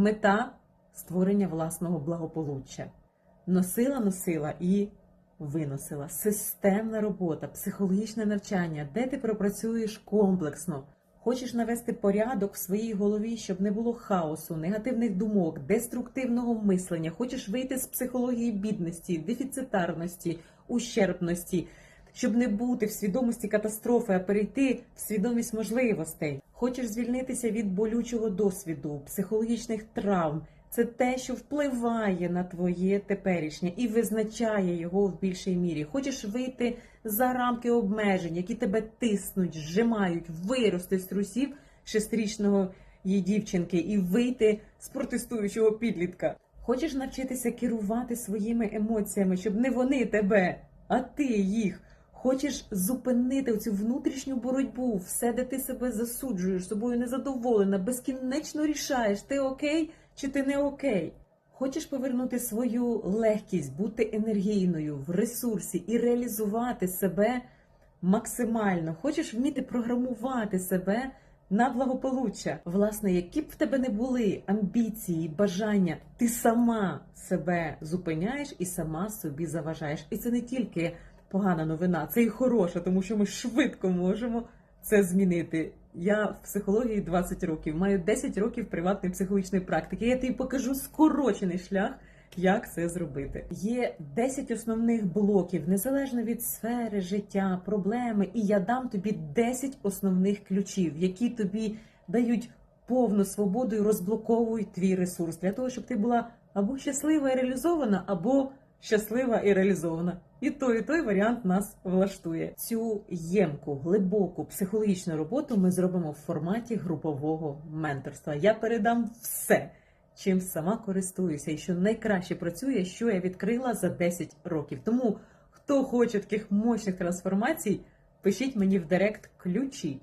Мета створення власного благополуччя. Носила, носила і виносила. Системна робота, психологічне навчання, де ти пропрацюєш комплексно. Хочеш навести порядок в своїй голові, щоб не було хаосу, негативних думок, деструктивного мислення. Хочеш вийти з психології бідності, дефіцитарності, ущербності, щоб не бути в свідомості катастрофи, а перейти в свідомість можливостей. Хочеш звільнитися від болючого досвіду, психологічних травм. Це те, що впливає на твоє теперішнє і визначає його в більшій мірі. Хочеш вийти за рамки обмежень, які тебе тиснуть, зжимають, вирости з трусів шестирічного її дівчинки і вийти з протестуючого підлітка. Хочеш навчитися керувати своїми емоціями, щоб не вони тебе, а ти їх. Хочеш зупинити цю внутрішню боротьбу, все, де ти себе засуджуєш, собою незадоволена, безкінечно рішаєш, ти окей чи ти не окей. Хочеш повернути свою легкість, бути енергійною в ресурсі і реалізувати себе максимально. Хочеш вміти програмувати себе на благополуччя. Власне, які б в тебе не були амбіції, бажання, ти сама себе зупиняєш і сама собі заважаєш. І це не тільки погана новина, це і хороша, тому що ми швидко можемо це змінити. Я в психології 20 років, маю 10 років приватної психологічної практики. Я тобі покажу скорочений шлях, як це зробити. Є 10 основних блоків, незалежно від сфери життя, проблеми, і я дам тобі 10 основних ключів, які тобі дають повну свободу і розблоковують твій ресурс для того, щоб ти була або щаслива і реалізована, або щаслива і реалізована. І той, і той варіант нас влаштує. Цю ємку, глибоку психологічну роботу ми зробимо в форматі групового менторства. Я передам все, чим сама користуюся, і що найкраще працює, що я відкрила за 10 років. Тому хто хоче таких мощних трансформацій, пишіть мені в директ ключі.